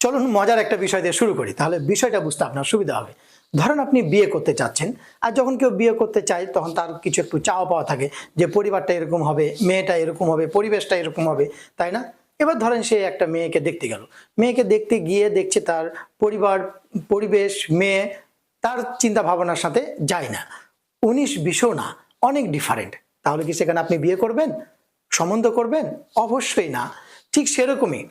চলুন মজার একটা বিষয় দিয়ে শুরু করি, তাহলে বিষয়টা বুঝতে আপনার সুবিধা হবে। ধরেন আপনি বিয়ে করতে চাচ্ছেন, আর যখন কেউ বিয়ে করতে চায়, তখন তার কিছু একটু চাওয়া পাওয়া থাকে যে পরিবারটা এরকম হবে, মেয়েটা এরকম হবে, পরিবেশটা এরকম হবে, তাই না? এবার ধরেন সে একটা মেয়েকে দেখতে গেল। মেয়েকে দেখতে গিয়ে দেখছে তার পরিবার, পরিবেশ, মেয়ে, তার চিন্তা ভাবনার সাথে যায় না। উনিশ বিশও না, অনেক ডিফারেন্ট তাহলে কি সেখানে আপনি বিয়ে করবেন? সম্বন্ধ করবেন? অবশ্যই না। ঠিক সেরকমই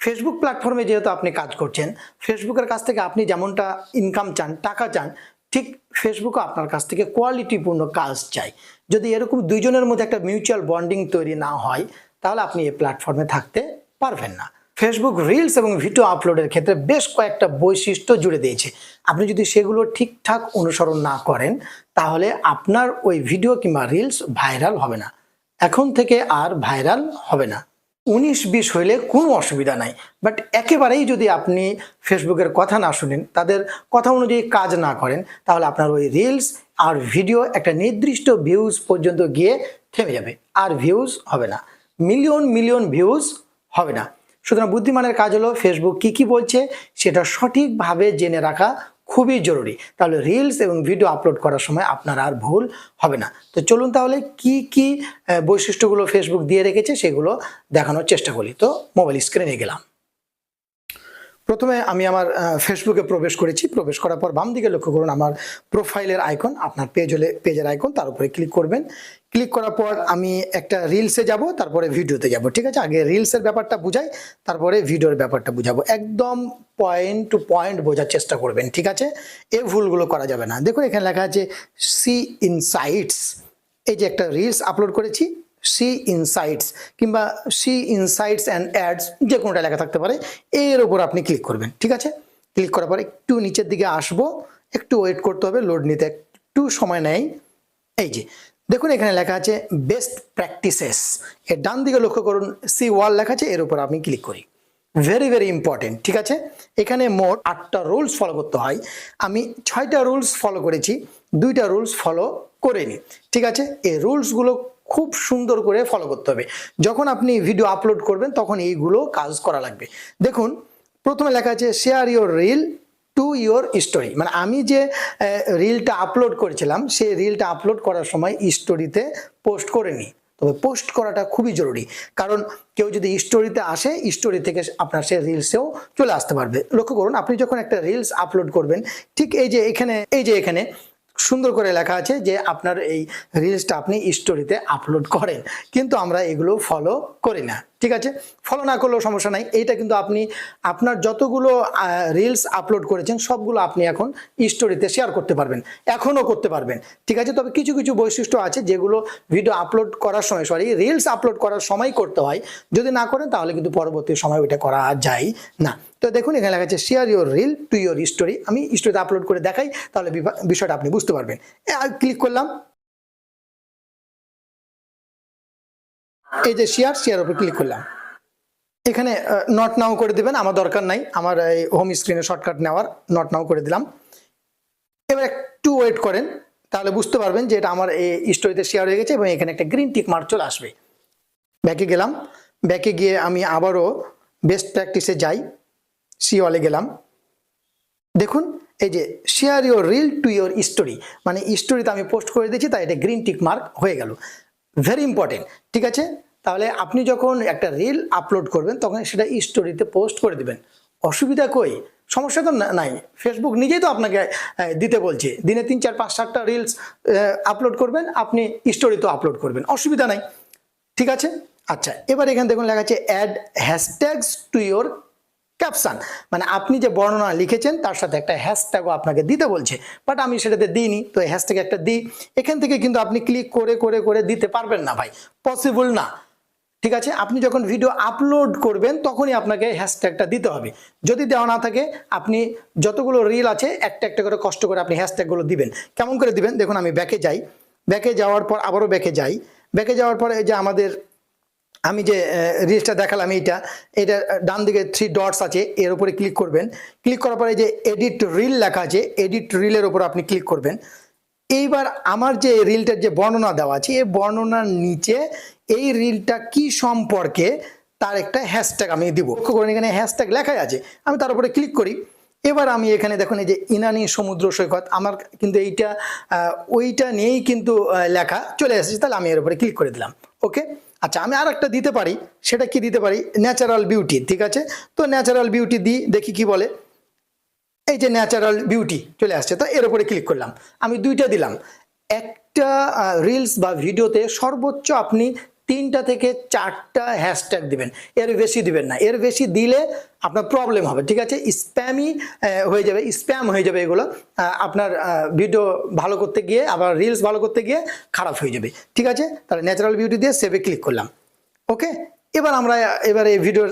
ফেসবুক প্ল্যাটফর্মে যেহেতু আপনি কাজ করছেন ফেসবুকের কাছ থেকে আপনি যেমনটা ইনকাম চান, টাকা চান, ঠিক ফেসবুকও আপনার কাছ থেকে কোয়ালিটিপূর্ণ কাজ চাই। যদি এরকম দুইজনের মধ্যে একটা মিউচুয়াল বন্ডিং তৈরি না হয়, তাহলে আপনি এই প্ল্যাটফর্মে থাকতে পারবেন না। ফেসবুক রিলস এবং ভিডিও আপলোডের ক্ষেত্রে বেশ কয়েকটা বৈশিষ্ট্য জুড়ে দিয়েছে। আপনি যদি সেগুলো ঠিকঠাক অনুসরণ না করেন, তাহলে আপনার ওই ভিডিও কিংবা রিলস ভাইরাল হবে না। এখন থেকে আর ভাইরাল হবে না। উনিশ বিশ হইলে কোনো অসুবিধা নাই। বাট একেবারেই যদি আপনি ফেসবুকের কথা না শুনেন, তাদের কথা অনুযায়ী কাজ না করেন, তাহলে আপনার ওই রিলস আর ভিডিও একটা নির্দিষ্ট ভিউজ পর্যন্ত গিয়ে থেমে যাবে। আর ভিউজ হবে না। মিলিয়ন মিলিয়ন ভিউজ হবে না। সুতরাং বুদ্ধিমানের কাজ হলো ফেসবুক কি কি বলছে, সেটা সঠিকভাবে জেনে রাখা খুবই জরুরি। তাহলে রিলস এবং ভিডিও আপলোড করার সময় আপনার আর ভুল হবে না। তো চলুন তাহলে কি কি বৈশিষ্ট্যগুলো ফেসবুক দিয়ে রেখেছে সেগুলো দেখানোর চেষ্টা করি। তো মোবাইল স্ক্রিনে গেলাম। প্রথমে আমি আমার ফেসবুকে প্রবেশ করেছি। প্রবেশ করার পর বাম দিকে লক্ষ্য করুন, আমার প্রোফাইলের আইকন আপনার পেজ হলে পেজের আইকন তার উপরে ক্লিক করবেন। ক্লিক করার পর আমি একটা রিলসে যাব, তারপরে ভিডিওতে যাব, ঠিক আছে? আগে রিলসের ব্যাপারটা বুঝাই, তারপরে ভিডিওর ব্যাপারটা বুঝাবো। একদম পয়েন্ট টু পয়েন্ট বোঝার চেষ্টা করবেন, ঠিক আছে? এই ভুলগুলো করা যাবে না। দেখুন, এখানে লেখা আছে সি ইনসাইটস এই যে একটা রিলস আপলোড করেছি সি ইনসাইটস কিংবা সি ইনসাইটস অ্যান্ড অ্যাডস যে কোনোটা লেখা থাকতে পারে, এর ওপর আপনি ক্লিক করবেন, ঠিক আছে? ক্লিক করার পর একটু নিচের দিকে আসব, একটু ওয়েট করতে হবে, লোড নিতে একটু সময় নেয় এই যে, দেখুন এখানে লেখা আছে বেস্ট প্র্যাকটিসেস। এর ডান দিকে লক্ষ্য করুন, সি ওয়াল লেখা আছে, এর উপর আপনি ক্লিক করি। ভেরি ভেরি ইম্পর্টেন্ট, ঠিক আছে? এখানে মোট আটটা রুলস ফলো করতে হয়। আমি ছয়টা রুলস ফলো করেছি, দুইটা রুলস ফলো করিনি, ঠিক আছে? এই রুলসগুলো খুব সুন্দর করে ফলো করতে হবে। যখন আপনি ভিডিও আপলোড করবেন, তখন এইগুলো কাজ করা লাগবে। দেখুন, প্রথমে লেখা আছে share your reel to your story মানে আমি যে রিলটা আপলোড করেছিলাম, সেই রিলটা আপলোড করার সময় স্টোরিতে পোস্ট করে নিই। তবে পোস্ট করাটা খুবই জরুরি। কারণ কেউ যদি স্টোরিতে আসে স্টোরি থেকে আপনার সে রিলসেও চলে আসতে পারবে। লক্ষ্য করুন, আপনি যখন একটা রিলস আপলোড করবেন, ঠিক এই যে এখানে, এই যে এখানে সুন্দর করে লেখা আছে যে আপনার এই রিলসটা আপনি স্টোরিতে আপলোড করেন। কিন্তু আমরা এগুলো ফলো করি না। ঠিক আছে? ফলো না করলেও সমস্যা নাই। এইটা কিন্তু আপনি, আপনার যতগুলো রিলস আপলোড করেছেন, সবগুলো আপনি এখন স্টোরিতে শেয়ার করতে পারবেন। এখনও করতে পারবেন। ঠিক আছে? তবে কিছু কিছু বৈশিষ্ট্য আছে যেগুলো ভিডিও আপলোড করার সময় সরি রিলস আপলোড করার সময় করতে হয়। যদি না করেন, তাহলে কিন্তু পরবর্তী সময় ওইটা করা যায় না। তো দেখুন, এখানে লেখা আছে share your reel to your story আমি স্টোরিতে আপলোড করে দেখাই, তাহলে বিষয়টা আপনি বুঝতে পারবেন। ক্লিক করলাম। এই যে শেয়ার শেয়ার উপর ক্লিক করলাম। এখানে নট নাও করে দিবেন, আমার দরকার নাই। আমার এই হোম স্ক্রিনে শর্টকাট নেওয়ার নট নাও করে দিলাম। এবার একটু ওয়েট করেন, তাহলে বুঝতে পারবেন যে এটা আমার এই স্টোরিতে শেয়ার হয়ে গেছে এবং এখানে একটা গ্রিন টিক মার্ক চলে আসবে। ব্যাকে গেলাম। ব্যাকে গিয়ে আমি আবারও বেস্ট প্র্যাকটিসে যাই। সি ওয়ালে গেলাম। দেখুন, এই যে share your reel to your story মানে স্টোরিতে আমি পোস্ট করে দিয়েছি, তাই এটা গ্রিন টিক মার্ক হয়ে গেল। ভেরি ইম্পর্টেন্ট ঠিক আছে? তাহলে আপনি যখন একটা রিল আপলোড করবেন, তখন সেটা স্টোরিতে পোস্ট করে দেবেন। অসুবিধা কই? সমস্যা তো নাই। ফেসবুক নিজেই তো আপনাকে দিতে বলছে। দিনে তিন, চার, পাঁচ, সাতটা রিলস আপলোড করবেন, আপনি স্টোরিতেও আপলোড করবেন। অসুবিধা নাই। ঠিক আছে? আচ্ছা এবার এখানে দেখুন লেখা আছে add hashtags to your caption. মানে আপনি যে বর্ণনা লিখেছেন, তার সাথে একটা হ্যাশট্যাগও আপনাকে দিতে বলছে। বাট আমি সেটাতে দিইনি, তো হ্যাশট্যাগ একটা দিই। এখান থেকে কিন্তু আপনি ক্লিক করে করে করে দিতে পারবেন না ভাই। পসিবল না। ঠিক আছে? আপনি যখন ভিডিও আপলোড করবেন, তখনই আপনাকে হ্যাশট্যাগটা দিতে হবে। যদি দেওয়া না থাকে, আপনি যতগুলো রিল আছে, একটা একটা করে কষ্ট করে আপনি হ্যাশট্যাগুলো দিবেন। কেমন করে দিবেন? দেখুন, আমি ব্যাকে যাই। ব্যাকে যাওয়ার পর আবারও ব্যাকে যাই। ব্যাকে যাওয়ার পরে যে আমাদের আমি যে রিলসটা দেখালাম এইটা, এটা ডান দিকে থ্রি ডটস আছে, এর উপরে ক্লিক করবেন। ক্লিক করার পরে যে এডিট রিল লেখা আছে এডিট রিলের উপর আপনি ক্লিক করবেন। এইবার আমার যে রিলটার যে বর্ণনা দেওয়া আছে, এই বর্ণনার নিচে এই রিলটা কি সম্পর্কে তার একটা হ্যাশট্যাগ আমি দিব। লক্ষ্য করুন এখানে হ্যাশট্যাগ লেখাই আছে, আমি তার উপরে ক্লিক করি। এবার আমি এখানে দেখুন এই যে ইনানি সমুদ্র সৈকত, আমার কিন্তু এইটা ওইটা নিয়েই কিন্তু লেখা চলে এসেছে, তাহলে আমি এর উপরে ক্লিক করে দিলাম ওকে আচ্ছা আমি আর একটা দিতে পারি, সেটা কি দিতে পারি? ন্যাচারাল বিউটি ঠিক আছে? তো ন্যাচারাল বিউটি দিই, দেখি কি বলে। এই যে ন্যাচারাল বিউটি চলে আসছে, তো এর উপরে ক্লিক করলাম। আমি দুইটা দিলাম। একটা রিলস বা ভিডিওতে সর্বোচ্চ আপনি তিনটা থেকে চারটা হ্যাশট্যাগ দিবেন। এর বেশি দিবেন না। এর বেশি দিলে আপনার প্রবলেম হবে, ঠিক আছে? স্প্যামই হয়ে যাবে স্প্যাম হয়ে যাবে এগুলো। আপনার ভিডিও ভালো করতে গিয়ে, আবার রিলস ভালো করতে গিয়ে খারাপ হয়ে যাবে, ঠিক আছে? তাহলে ন্যাচারাল বিউটি দিয়ে সেভে ক্লিক করলাম। ওকে এবার আমরা, এবার এই ভিডিওর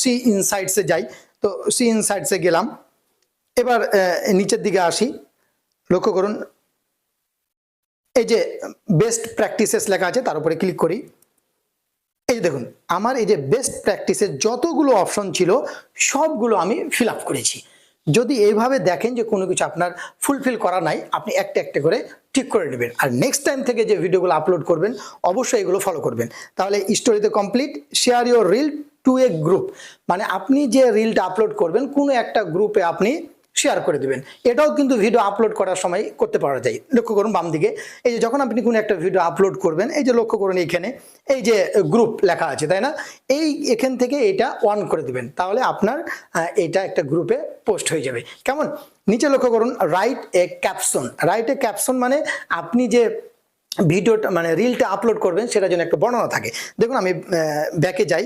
সি ইনসাইটসে যাই। তো সি ইনসাইটসে গেলাম। এবার নিচের দিকে আসি। লক্ষ্য করুন। এই যে বেস্ট প্র্যাকটিসেস লেখা আছে, তার উপরে ক্লিক করি। এই যে দেখুন, আমার এই যে বেস্ট প্র্যাকটিসের যতগুলো অপশন ছিল, সবগুলো আমি ফিল আপ করেছি। যদি এইভাবে দেখেন যে কোনো কিছু আপনার ফুলফিল করা নাই, আপনি একটা একটা করে ঠিক করে নেবেন। আর নেক্সট টাইম থেকে যে ভিডিওগুলো আপলোড করবেন, অবশ্যই এগুলো ফলো করবেন। তাহলে স্টোরিতে complete share your reel to a group মানে আপনি যে রিলটা আপলোড করবেন, কোনো একটা গ্রুপে আপনি শেয়ার করে দেবেন। এটাও কিন্তু ভিডিও আপলোড করার সময় করতে পারা যায়। লক্ষ্য করুন বাম দিকে। এই যে যখন আপনি কোনো একটা ভিডিও আপলোড করবেন, এই যে লক্ষ্য করুন এইখানে, এই যে গ্রুপ লেখা আছে, তাই না? এই এখান থেকে এটা অন করে দিবেন। তাহলে আপনার এটা একটা গ্রুপে পোস্ট হয়ে যাবে। কেমন? নিচে লক্ষ্য করুন write a caption write a caption মানে আপনি যে ভিডিওটা মানে রিলটা আপলোড করবেন সেটার জন্য একটা বর্ণনা থাকে। দেখুন, আমি ব্যাকে যাই।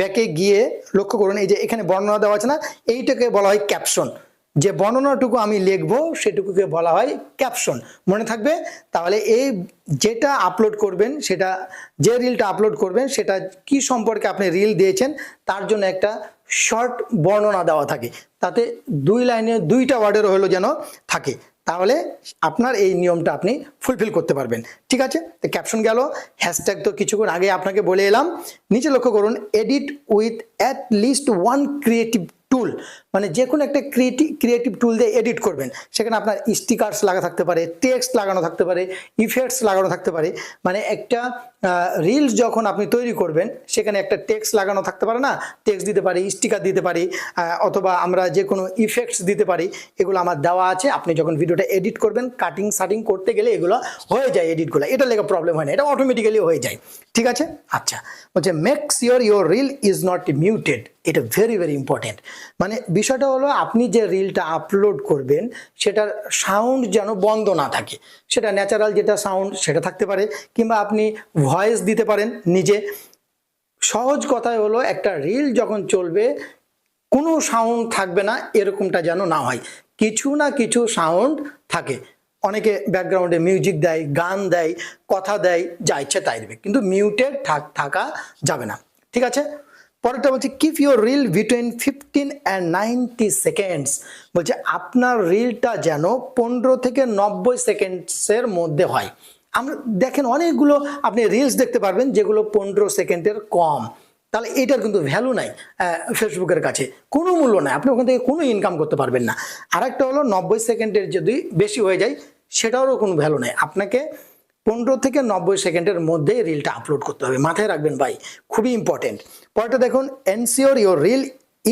ব্যাকে গিয়ে লক্ষ্য করুন, এই যে এখানে বর্ণনা দেওয়া আছে না, এইটাকে বলা হয় ক্যাপশন যে বর্ণনাটুকু আমি লিখব, সেটুকুকে বলা হয় ক্যাপশন। মনে থাকবে? তাহলে এই যেটা আপলোড করবেন, সেটা যে রিলটা আপলোড করবেন, সেটা কি সম্পর্কে আপনি রিল দিয়েছেন, তার জন্য একটা শর্ট বর্ণনা দেওয়া থাকে। তাতে দুই লাইনে, দুইটা ওয়ার্ডের হলো যেন থাকে। তাহলে আপনার এই নিয়মটা আপনি ফুলফিল করতে পারবেন। ঠিক আছে? তো ক্যাপশন গেল। হ্যাশট্যাগ তো কিছুক্ষণ আগে আপনাকে বলে এলাম। নিচে লক্ষ্য করুন, edit with at least one creative tool মানে যে কোনো একটা ক্রিয়েটিভ ক্রিয়েটিভ টুল দিয়ে এডিট করবেন। সেখানে আপনার স্টিকার্স লাগা থাকতে পারে টেক্সট লাগানো থাকতে পারে ইফেক্টস লাগানো থাকতে পারে। মানে একটা রিলস যখন আপনি তৈরি করবেন, সেখানে একটা টেক্সট লাগানো থাকতে পারে না? টেক্সট দিতে পারি স্টিকার দিতে পারি অথবা আমরা যে কোনো ইফেক্টস দিতে পারি, এগুলো আমার দেওয়া আছে। আপনি যখন ভিডিওটা এডিট করবেন কাটিং সাটিং করতে গেলে এগুলো হয়ে যায় এডিটগুলো এটা লেগে প্রবলেম হয় না, এটা অটোমেটিক্যালি হয়ে যায়। ঠিক আছে? আচ্ছা বলছে makes your your reel is not muted এটা ভেরি ভেরি ইম্পর্টেন্ট মানে বিষয়টা হলো আপনি যে রিলটা আপলোড করবেন, সেটার সাউন্ড যেন বন্ধ না থাকে। সেটা ন্যাচারাল যেটা সাউন্ড সেটা থাকতে পারে, কিংবা আপনি ভয়েস দিতে পারেন নিজে। সহজ কথায় হলো একটা রিল যখন চলবে, কোনো সাউন্ড থাকবে না, এরকমটা যেন না হয়। কিছু না কিছু সাউন্ড থাকে। অনেকে ব্যাকগ্রাউন্ডে মিউজিক দেয়, গান দেয়, কথা দেয়, যা ইচ্ছে তাই দেবে। কিন্তু মিউটেড থাকা যাবে না। ঠিক আছে? পরেরটা বলছে keep your reel between fifteen and ninety seconds বলছে, আপনার রিলটা যেন পনেরো থেকে নব্বই সেকেন্ডসের মধ্যে হয়। আমরা, দেখেন অনেকগুলো আপনি রিলস দেখতে পারবেন যেগুলো পনেরো সেকেন্ডের কম। তাহলে এটার কিন্তু ভ্যালু নাই ফেসবুকের কাছে। কোনো মূল্য নাই, আপনি ওখান থেকে কোনো ইনকাম করতে পারবেন না। আরেকটা হলো, নব্বই সেকেন্ডের যদি বেশি হয়ে যায়, সেটারও কোনো ভ্যালু নাই। আপনাকে পনেরো থেকে নব্বই সেকেন্ডের মধ্যে রিলটা আপলোড করতে হবে। মাথায় রাখবেন ভাই, খুবই ইম্পর্টেন্ট পরেরটা দেখুন ensure your reel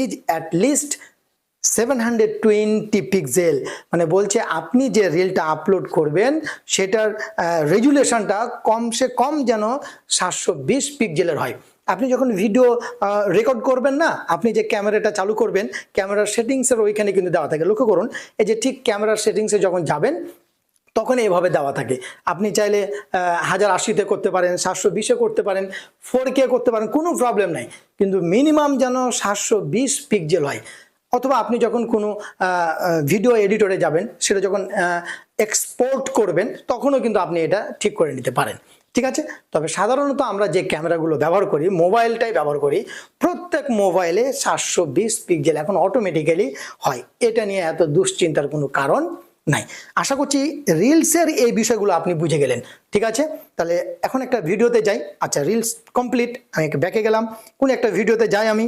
is at least seven hundred twenty pixel মানে বলছে আপনি যে রিলটা আপলোড করবেন, সেটার রেজুলেশনটা কমসে কম যেন সাতশো বিশ পিক্সেলের হয়। আপনি যখন ভিডিও রেকর্ড করবেন না, আপনি যে ক্যামেরাটা চালু করবেন ক্যামেরার সেটিংসের ওইখানে কিন্তু দেওয়া থাকে। লক্ষ্য করুন, এই যে ঠিক ক্যামেরার সেটিংসে যখন যাবেন তখন এইভাবে দেওয়া থাকে। আপনি চাইলে হাজার আশিতে করতে পারেন, সাতশো বিশে করতে পারেন ফোর কে করতে পারেন, কোনো প্রবলেম নাই। কিন্তু মিনিমাম যেন সাতশো বিশ পিকজেল হয়। অথবা আপনি যখন কোনো ভিডিও এডিটরে যাবেন, সেটা যখন এক্সপোর্ট করবেন, তখনও কিন্তু আপনি এটা ঠিক করে নিতে পারেন। ঠিক আছে? তবে সাধারণত আমরা যে ক্যামেরাগুলো ব্যবহার করি, মোবাইলটাই ব্যবহার করি, প্রত্যেক মোবাইলে সাতশো বিশ পিকজেল এখন অটোমেটিক্যালি হয়। এটা নিয়ে এত দুশ্চিন্তার কোনো কারণ নাই। আশা করছি রিলসের এই বিষয়গুলো আপনি বুঝে গেলেন। ঠিক আছে? তাহলে এখন একটা ভিডিওতে যাই। আচ্ছা রিলস কমপ্লিট আমি ব্যাকে গেলাম। কোন একটা ভিডিওতে যাই আমি?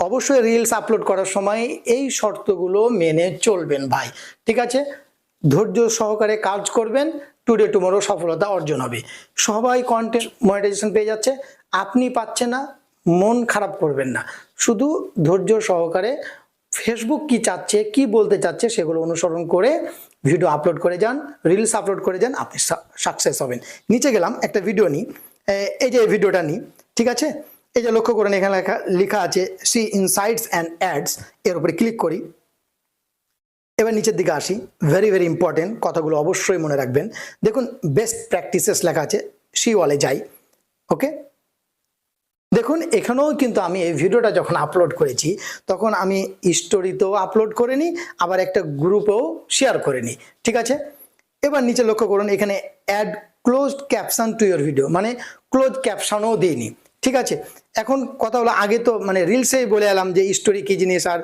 অবশ্যই রিলস আপলোড করার সময় এই শর্তগুলো মেনে চলবেন ভাই। ঠিক আছে? ধৈর্য সহকারে কাজ করবেন। টুডে টুমোরো সফলতা অর্জন হবে। সবাই কন্টেন্ট মনিটাইজেশন পেয়ে যাচ্ছে। আপনি পাচ্ছেন না, মন খারাপ করবেন না। শুধু ধৈর্য সহকারে ফেসবুক কি চাচ্ছে, কি বলতে চাচ্ছে সেগুলো অনুসরণ করে ভিডিও আপলোড করে যান রিলস আপলোড করে যান, আপনি সাকসেস হবেন। নিচে গেলাম, একটা ভিডিও নিই। এই যে ভিডিওটা নিই, ঠিক আছে? এই যে লক্ষ্য করেন, এখানে লেখা লেখা আছে সি ইনসাইটস অ্যান্ড অ্যাডস এর উপরে ক্লিক করি। এবার নিচের দিকে আসি। ভেরি ভেরি ইম্পর্টেন্ট কথাগুলো অবশ্যই মনে রাখবেন। দেখুন বেস্ট প্র্যাকটিসেস লেখা আছে সি ওয়ালে যাই। ওকে দেখুন, এখানেও কিন্তু আমি এই ভিডিওটা যখন আপলোড করেছি, তখন আমি স্টোরিতেও আপলোড করে নিই, আবার একটা গ্রুপেও শেয়ার করে নিই, ঠিক আছে? এবার নিচে লক্ষ্য করুন, এখানে add closed caption to your video মানে ক্লোজ ক্যাপশনও দিইনি ঠিক আছে? এখন কথা হলো, আগে তো মানে রিলসেই বলে এলাম যে স্টোরি কী জিনিস আর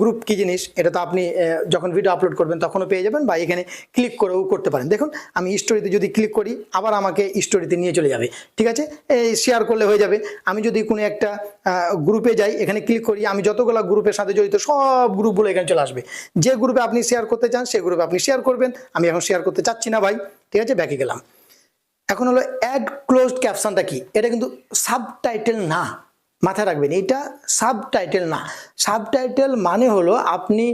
গ্রুপ কী জিনিস, এটা তো আপনি যখন ভিডিও আপলোড করবেন তখনও পেয়ে যাবেন বা এখানে ক্লিক করেও করতে পারেন। দেখুন, আমি স্টোরিতে যদি ক্লিক করি, আবার আমাকে স্টোরিতে নিয়ে চলে যাবে। ঠিক আছে? এই শেয়ার করলে হয়ে যাবে। আমি যদি কোনো একটা গ্রুপে যাই, এখানে ক্লিক করি, আমি যতগুলো গ্রুপের সাথে জড়িত, সব গ্রুপগুলো এখানে চলে আসবে। যে গ্রুপে আপনি শেয়ার করতে চান সেই গ্রুপে আপনি শেয়ার করবেন। আমি এখন শেয়ার করতে চাচ্ছি না ভাই। ঠিক আছে? ব্যাকে গেলাম। এখন হলো অ্যাড ক্লোজড ক্যাপশনটা কি? এটা কিন্তু সাবটাইটেল না। মাথায় রাখবেন, এটা সাবটাইটেল না। সাবটাইটেল মানে হলো আপনি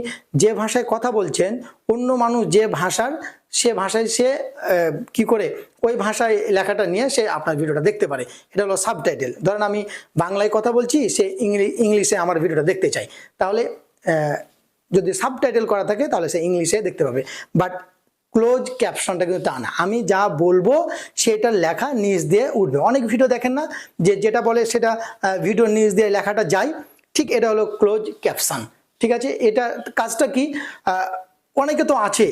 যে ভাষায় কথা বলছেন, অন্য মানুষ যে ভাষার, সে ভাষায় সে কি করে, ওই ভাষায় লেখাটা নিয়ে সে আপনার ভিডিওটা দেখতে পারে। এটা হলো সাবটাইটেল ধরেন আমি বাংলায় কথা বলছি, সে ইংলি, ইংলিশে আমার ভিডিওটা দেখতে চাই তাহলে যদি সাবটাইটেল করা থাকে, তাহলে সে ইংলিশে দেখতে পাবে। বাট ক্লোজ ক্যাপশনটা কিন্তু তা না। আমি যা বলব সেটা লেখা নিজ দিয়ে উঠবে। অনেক ভিডিও দেখেন না যে যেটা বলে সেটা ভিডিও নিজ দিয়ে লেখাটা যায়। ঠিক এটা হলো ক্লোজ ক্যাপশন ঠিক আছে? এটা কাজটা কি? অনেকে তো আছে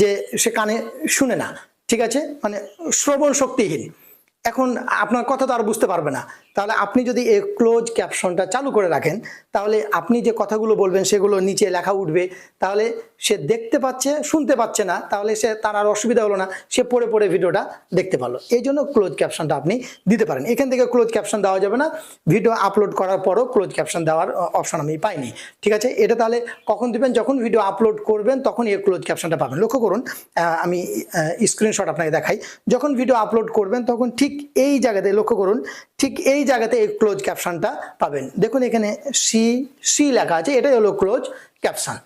যে সে কানে শুনে না। ঠিক আছে? মানে শ্রবণ শক্তিহীন। এখন আপনার কথা তো আর বুঝতে পারবে না। তাহলে আপনি যদি এই ক্লোজ ক্যাপশনটা চালু করে রাখেন, তাহলে আপনি যে কথাগুলো বলবেন সেগুলো নিচে লেখা উঠবে। তাহলে সে দেখতে পাচ্ছে, শুনতে পাচ্ছে না, তাহলে সে তার আর অসুবিধা হলো না, সে পড়ে পড়ে ভিডিওটা দেখতে পারল। এই জন্য ক্লোজ ক্যাপশনটা আপনি দিতে পারেন। এখান থেকে ক্লোজ ক্যাপশন দেওয়া যাবে না। ভিডিও আপলোড করার পরও ক্লোজ ক্যাপশন দেওয়ার অপশন আমি পাইনি। ঠিক আছে? এটা তাহলে কখন দিবেন? যখন ভিডিও আপলোড করবেন, তখন এই ক্লোজ ক্যাপশনটা পাবেন। লক্ষ্য করুন আমি স্ক্রিনশট আপনাকে দেখাই। যখন ভিডিও আপলোড করবেন, তখন ঠিক এই জায়গাতে লক্ষ্য করুন, ঠিক এই জায়গাতে এই ক্লোজ ক্যাপশনটা পাবেন। দেখুন এখানে সি সি লেখা আছে, এটাই হলো ক্লোজ ক্যাপশন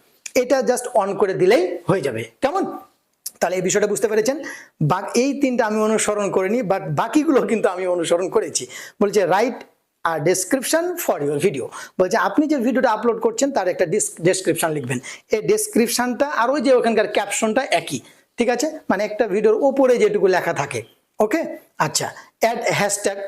এটা জাস্ট অন করে দিলেই হয়ে যাবে। কেমন? তাহলে এই বিষয়টা বুঝতে পেরেছেন? বা এই তিনটা আমি অনুসরণ করিনি বাট বাকিগুলো কিন্তু আমি অনুসরণ করেছি। বলছে write a description for your video বলছে, আপনি যে ভিডিওটা আপলোড করছেন, তার একটা ডেসক্রিপশন লিখবেন। এই ডেসক্রিপশনটা আর ওই যে ওখানকার ক্যাপশনটা একই, ঠিক আছে? মানে একটা ভিডিওর ওপরে যেটুকু লেখা থাকে। ওকে আচ্ছা অ্যাড হ্যাশট্যাগ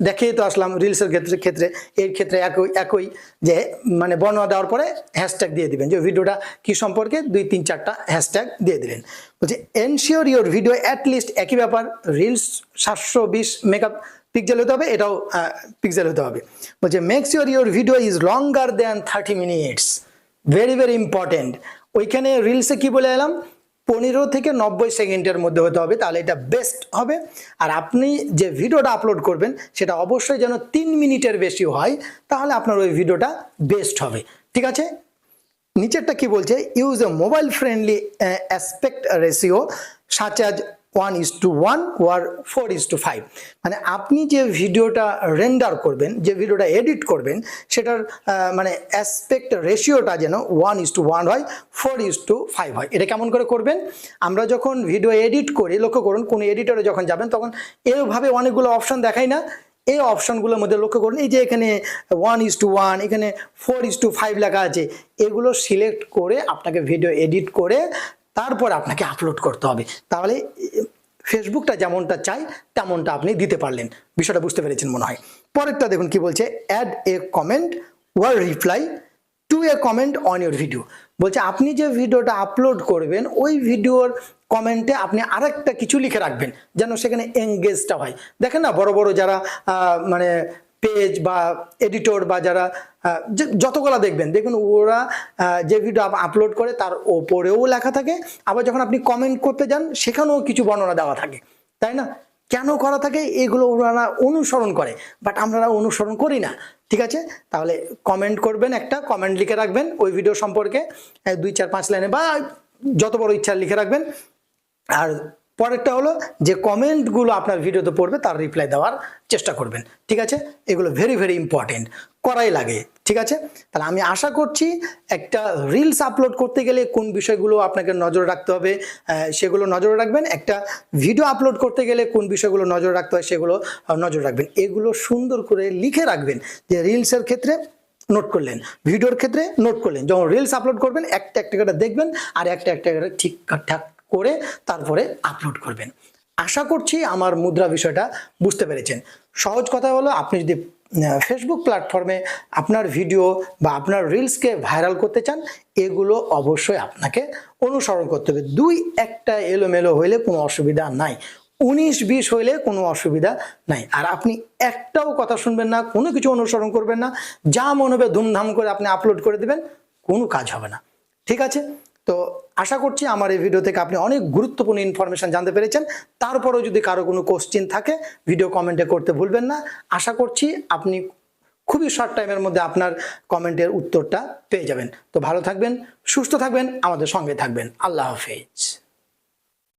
দেখেই তো আসলাম রিলসের ক্ষেত্রে ক্ষেত্রে, এর ক্ষেত্রে একই একই যে মানে বর্ণনা দেওয়ার পরে হ্যাশট্যাগ দিয়ে দিবেন। যে ভিডিওটা কি সম্পর্কে? দুই, তিন, চারটা হ্যাশট্যাগ দিয়ে দিলেন। বলছে ensure your video at least একই ব্যাপার রিলস সাতশো বিশ মেকআপ পিক্সেল হতে হবে, এটাও পিক্সেল হতে হবে। বলছে makes your your video is longer than thirty minutes very very important ওইখানে রিলসে কি বলে এলাম? পনেরো থেকে নব্বই সেকেন্ডের মধ্যে হতে হবে, তাহলে এটা বেস্ট হবে। আর আপনি যে ভিডিওটা আপলোড করবেন, সেটা অবশ্যই যেন তিন মিনিটের বেশি হয়, তাহলে আপনার ওই ভিডিওটা বেস্ট হবে। ঠিক আছে? নিচেরটা কি বলছে? Use a mobile friendly aspect ratio such as one is to one or four is to five মানে আপনি যে ভিডিওটা রেন্ডার করবেন, যে ভিডিওটা এডিট করবেন, সেটার মানে অ্যাসপেক্ট রেশিওটা যেন ওয়ান ইস টু ওয়ান হয় ফোর ইস টু ফাইভ হয়। এটা কেমন করে করবেন? আমরা যখন ভিডিও এডিট করি, লক্ষ্য করুন, কোনো এডিটরে যখন যাবেন, তখন এভাবে অনেকগুলো অপশন দেখাই না। এই অপশনগুলোর মধ্যে লক্ষ্য করুন, এই যে এখানে ওয়ান ইস টু ওয়ান এখানে ফোর ইস টু ফাইভ লেখা আছে, এগুলো সিলেক্ট করে আপনাকে ভিডিও এডিট করে তারপর আপনাকে আপলোড করতে হবে। তাহলে ফেসবুকটা যেমনটা চাই, তেমনটা আপনি দিতে পারলেন। বিষয়টা বুঝতে পেরেছেন মনে হয়। পরেরটা দেখুন কি বলছে add a comment or reply to a comment on your video বলছে, আপনি যে ভিডিওটা আপলোড করবেন, ওই ভিডিওর কমেন্টে আপনি আরেকটা কিছু লিখে রাখবেন, যেন সেখানে এঙ্গেজটা হয়। দেখেন না, বড় বড় যারা মানে পেজ বা এডিটর বা যারা যতগুলা দেখবেন, দেখুন ওরা যে ভিডিও আপলোড করে তার ওপরেও লেখা থাকে, আবার যখন আপনি কমেন্ট করতে যান, সেখানেও কিছু বর্ণনা দেওয়া থাকে, তাই না? কেন করা থাকে? এগুলো ওনারা অনুসরণ করে বাট আমরা অনুসরণ করি না, ঠিক আছে? তাহলে কমেন্ট করবেন একটা কমেন্ট লিখে রাখবেন ওই ভিডিও সম্পর্কে দুই, চার, পাঁচ লাইনে বা যত বড় ইচ্ছা লিখে রাখবেন, আর পরেরটা হলো যে কমেন্টগুলো আপনার ভিডিওতে পড়বে, তার রিপ্লাই দেওয়ার চেষ্টা করবেন। ঠিক আছে? এগুলো ভেরি ভেরি ইম্পর্টেন্ট করাই লাগে। ঠিক আছে? তাহলে আমি আশা করছি একটা রিলস আপলোড করতে গেলে কোন বিষয়গুলো আপনাকে নজর রাখতে হবে সেগুলো নজর রাখবেন। একটা ভিডিও আপলোড করতে গেলে কোন বিষয়গুলো নজর রাখতে হয়, সেগুলো নজর রাখবেন। এগুলো সুন্দর করে লিখে রাখবেন যে রিলসের ক্ষেত্রে নোট করলেন ভিডিওর ক্ষেত্রে নোট করলেন। যখন রিলস আপলোড করবেন, একটা একটা করে দেখবেন, আর একটা একটা করে ঠিকঠাক করে তারপরে আপলোড করবেন। আশা করছি আমার মুদ্রা বিষয়টা বুঝতে পেরেছেন। সহজ কথা হলো আপনি যদি ফেসবুক প্ল্যাটফর্মে আপনার ভিডিও বা আপনার রিলসকে ভাইরাল করতে চান, এগুলো অবশ্যই আপনাকে অনুসরণ করতে হবে। দুই একটা এলোমেলো হইলে কোনো অসুবিধা নাই। উনিশ বিশ হইলে কোনো অসুবিধা নাই। আর আপনি একটাও কথা শুনবেন না, কোনো কিছু অনুসরণ করবেন না। যা মনে হবে ধুমধাম করে আপনি আপলোড করে দেবেন, কোনো কাজ হবে না। ঠিক আছে? তো আশা করছি আমার এই ভিডিও থেকে আপনি অনেক গুরুত্বপূর্ণ ইনফরমেশান জানতে পেরেছেন। তারপরেও যদি কারও কোনো কোশ্চিন থাকে ভিডিও কমেন্টে করতে ভুলবেন না। আশা করছি আপনি খুবই শর্ট টাইমের মধ্যে আপনার কমেন্টের উত্তরটা পেয়ে যাবেন। তো ভালো থাকবেন, সুস্থ থাকবেন, আমাদের সঙ্গে থাকবেন। আল্লাহ হাফেজ।